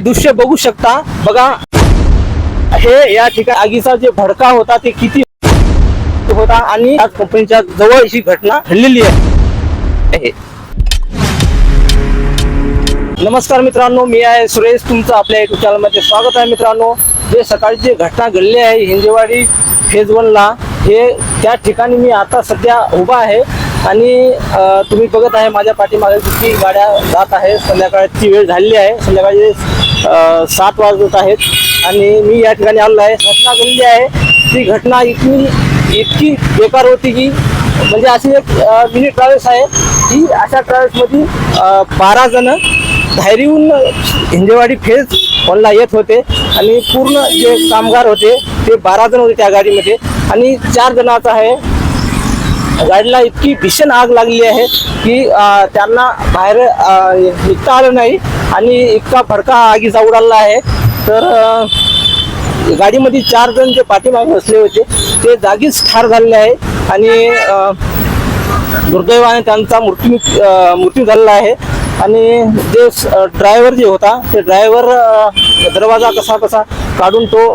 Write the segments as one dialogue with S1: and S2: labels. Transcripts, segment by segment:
S1: दृश्य बघू शकता. बघा हे या ठिकाणी आगीचा जे भडका होता ते किती होता आणि या कंपनीच्या जवळ ही घटना घडलेली आहे. नमस्कार मित्रांनो मी आहे सुरेश. तुमचं आपल्या युट्यूब चॅनलमध्ये स्वागत आहे मित्रांनो. जे सकाळी जे घटना घडली आहे हिंजेवाडी फेज वनला हे त्या ठिकाणी मी आता सध्या उभा आहे. आणि तुम्ही बघत आहे माझ्या पाठीमागे किती गाड्या जात आहे संध्याकाळची वेळ झालेली आहे. संध्याकाळी सात वाजत आहेत. आणि मी या ठिकाणी आलेलो आहे. घटना घडली आहे. ती घटना इतकी इतकी बेकार होती की म्हणजे अशी एक मिनी ट्रॅव्हल्स आहे की अशा ट्रॅव्हल्समध्ये बारा जण धायरीहून हिंजेवाडी फेज वनला येत होते. आणि पूर्ण जे कामगार होते ते बारा जण होते त्या गाडीमध्ये. आणि चार जणाचा आहे गाडीला इतकी भीषण आग लागली आहे की त्यांना बाहेर निघता आलं नाही आणि इतका फडका आगीचा उडाला आहे. तर गाडीमध्ये चार जण जे पाठीमागे बसले होते ते जागीच ठार झालेले आहे आणि दुर्दैवाने त्यांचा मृत्यू मृत्यू झालेला आहे. आणि जे ड्रायव्हर जे होता ते ड्रायव्हर दरवाजा कसा कसा काढून तो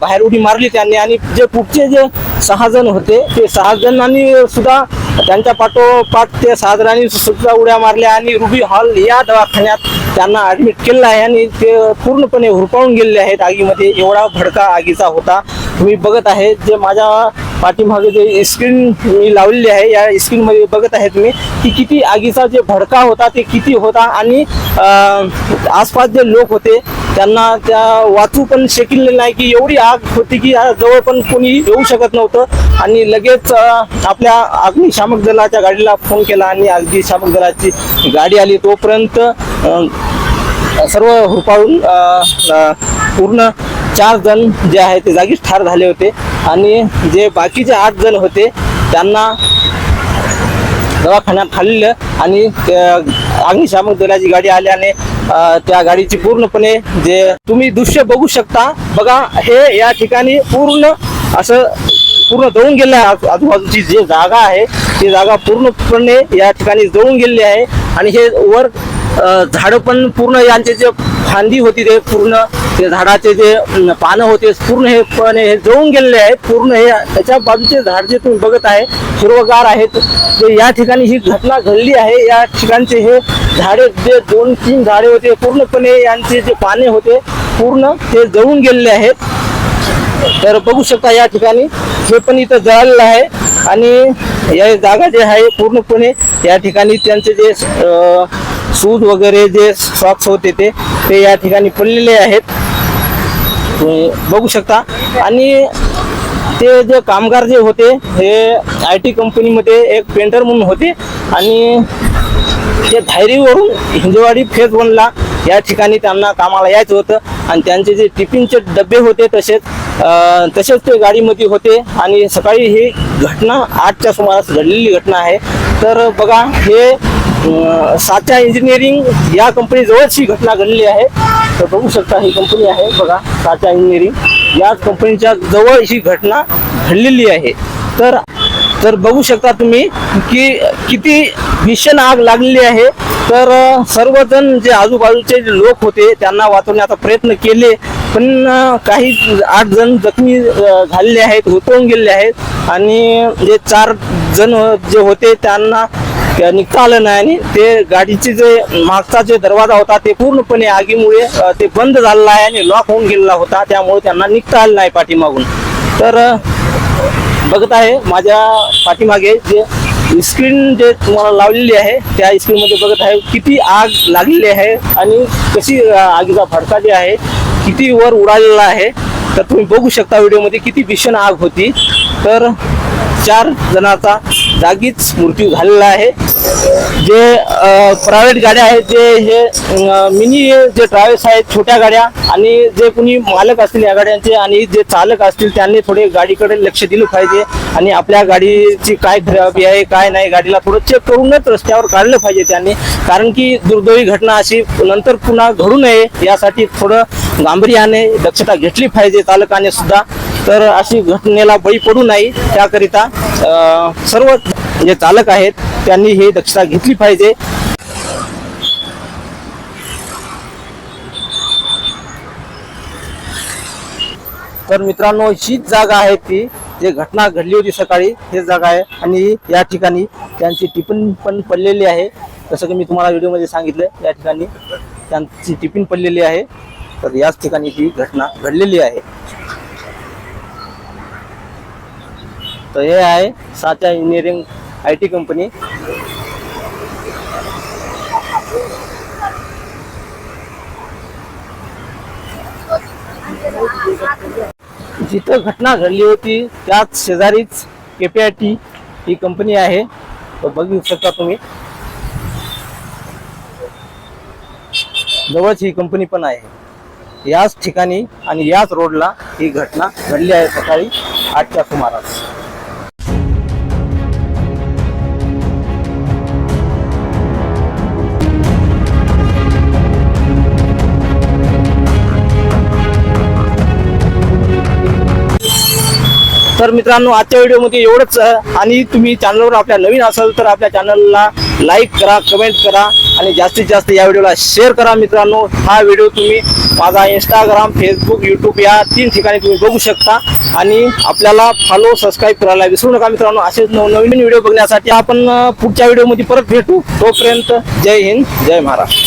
S1: बाहेर उडी मारली त्यांनी. आणि जे पुढचे जे सहा जण होते. ते सहा जणांनी सुद्धा त्यांच्या पाठोपाठ ते सहा जणांनी सुद्धा उड्या मारल्या आणि रुबी हॉल या दवाखान्यात त्यांना ऍडमिट केलं आहे आणि ते पूर्णपणे हुरपावून गेलेले आहेत आगीमध्ये. एवढा भडका आगीचा होता. तुम्ही बघत आहे. जे माझ्या पाठीमागे जे स्क्रीन मी लावलेली आहे या स्क्रीनमध्ये बघत आहे तुम्ही की किती आगीचा जे भडका होता ते किती होता आणि आसपास जे लोक होते त्यांना त्या वाचू पण शकिल नाही की एवढी आग होती की जवळ पण कोणी येऊ शकत नव्हतं. आणि लगेच आपल्या अग्निशामक दलाच्या गाडीला फोन केला आणि अग्निशामक दलाची गाडी आली. तोपर्यंत सर्व हुरपाळून पूर्ण चार जण जे आहे ते जागीच ठार झाले होते. आणि जे बाकीचे आठ जण होते त्यांना दवाखान्यात खाल्लेलं आणि त्या अग्निशामक दलाची गाडी आल्याने त्या गाडीची पूर्णपणे जे तुम्ही दृश्य बघू शकता. बघा हे या ठिकाणी पूर्ण असं पूर्ण जळून गेलं आहे. आजू- आजूबाजूची जी जागा आहे ती जागा पूर्णपणे या ठिकाणी जळून गेलेली आहे. आणि हे वर झाडं पण पूर्ण यांचे जे फांदी होती ते पूर्ण ते झाडाचे जे पानं होते पूर्ण हे पण हे जळून गेलेले आहेत. पूर्ण हे त्याच्या बाजूचे झाड जे तुम्ही बघत आहे हिरवगार आहेत. जे या ठिकाणी ही घटना घडली आहे. या ठिकाणचे हे झाडे जे दोन तीन झाडे होते पूर्णपणे यांचे जे पाने होते पूर्ण ते जळून गेलेले आहेत. तर बघू शकता या ठिकाणी हे पण इथं जळालेलं आहे. आणि या जागा जे आहे पूर्णपणे या ठिकाणी त्यांचे जे सूज वगैरे जे सॉक्स होते ते ते या ठिकाणी पडलेले आहेत. बघू शकता. आणि ते जे कामगार जे होते हे आय टी कंपनीमध्ये एक पेंटर म्हणून होते. आणि ते धायरीवरून हिंजवाडी फेज वनला या ठिकाणी त्यांना कामाला यायचं होतं. आणि त्यांचे जे टिफिनचे डबे होते तसेच तसेच ते गाडीमध्ये होते. आणि सकाळी ही घटना आठच्या सुमारास घडलेली घटना आहे. तर बघा हे सात्या इंजिनिअरिंग या कंपनीजवळच ही घटना घडलेली आहे. तर बघू शकता ही कंपनी आहे. बघा सात्या इंजिनिअरिंग या कंपनीच्या जवळ ही घटना घडलेली आहे. तर तर बघू शकता तुम्ही की किती भीषण आग लागलेली आहे. तर सर्वजण जे आजूबाजूचे जे लोक होते त्यांना वाचवण्याचा प्रयत्न केले. पण काही आठ जण जखमी झालेले आहेत हुतवून गेलेले आहेत. आणि जे चार जण जे होते त्यांना त्या निघता आलं नाही आणि ते गाडीचे जे मागचा जे दरवाजा होता ते पूर्णपणे आगीमुळे ते बंद झालेला आहे आणि लॉक होऊन गेलेला होता. त्यामुळे त्यांना निघता आलं नाही पाठीमागून. तर बघत आहे माझ्या पाठीमागे जे स्क्रीन जे तुम्हाला लावलेली आहे त्या स्क्रीन मध्ये बघत आहे किती आग लागलेली आहे आणि कशी आगीचा फडका जे आहे किती वर उडालेला आहे. तर तुम्ही बघू शकता व्हिडिओमध्ये किती भीषण आग होती. तर चार जणाचा जागीच मृत्यू झालेला आहे. जे प्रायव्हेट गाड्या आहेत जे हे मिनी जे ट्रॅव्हल्स आहेत छोट्या गाड्या आणि जे कुणी मालक असतील या गाड्यांचे आणि जे चालक असतील त्यांनी थोडे गाडीकडे लक्ष दिलं पाहिजे आणि आपल्या गाडीची काय खराबी आहे काय नाही गाडीला थोडं चेक करूनच रस्त्यावर काढलं पाहिजे त्यांनी. कारण की दुर्दैवी घटना अशी नंतर पुन्हा घडू नये यासाठी थोडं गांभीर्याने दक्षता घेतली पाहिजे चालकाने सुद्धा. तर अशी घटनेला बळी पडू नये त्याकरिता सर्व जे चालक आहेत त्यांनी ही दक्षता घेतली पाहिजे. तर मित्रांनो हीच जागा आहे ती जे घटना घडली होती सकाळी हे जागा आहे. आणि या ठिकाणी त्यांची टिफिन पण पडलेली आहे. जसं की मी तुम्हाला व्हिडिओमध्ये सांगितलं या ठिकाणी त्यांची टिफिन पडलेली आहे. तर याच ठिकाणी ही घटना घडलेली आहे. तर हे आहे साचा इंजिनिअरिंग आय टी कंपनी जिथं घटना घडली होती त्याच शेजारीच केपी आय टी ही कंपनी आहे. तर बघू शकता तुम्ही. जवळच ही कंपनी पण आहे. याच ठिकाणी आणि याच रोडला ही घटना घडली आहे सकाळी आठच्या सुमारास. तर मित्रांनो आजच्या व्हिडिओमध्ये एवढंच आणि तुम्ही चॅनलवर आपल्या नवीन असाल तर आपल्या चॅनलला लाईक करा कमेंट करा आणि जास्तीत जास्त या व्हिडिओला शेअर करा मित्रांनो. हा व्हिडिओ तुम्ही माझा इंस्टाग्राम फेसबुक यूट्यूब या तीन ठिकाणी तुम्ही बघू शकता. आणि आपल्याला फॉलो सबस्क्राईब करायला विसरू नका मित्रांनो. असेच नवनवीन व्हिडिओ बघण्यासाठी आपण पुढच्या व्हिडिओमध्ये परत भेटू. तोपर्यंत जय हिंद जय महाराष्ट्र.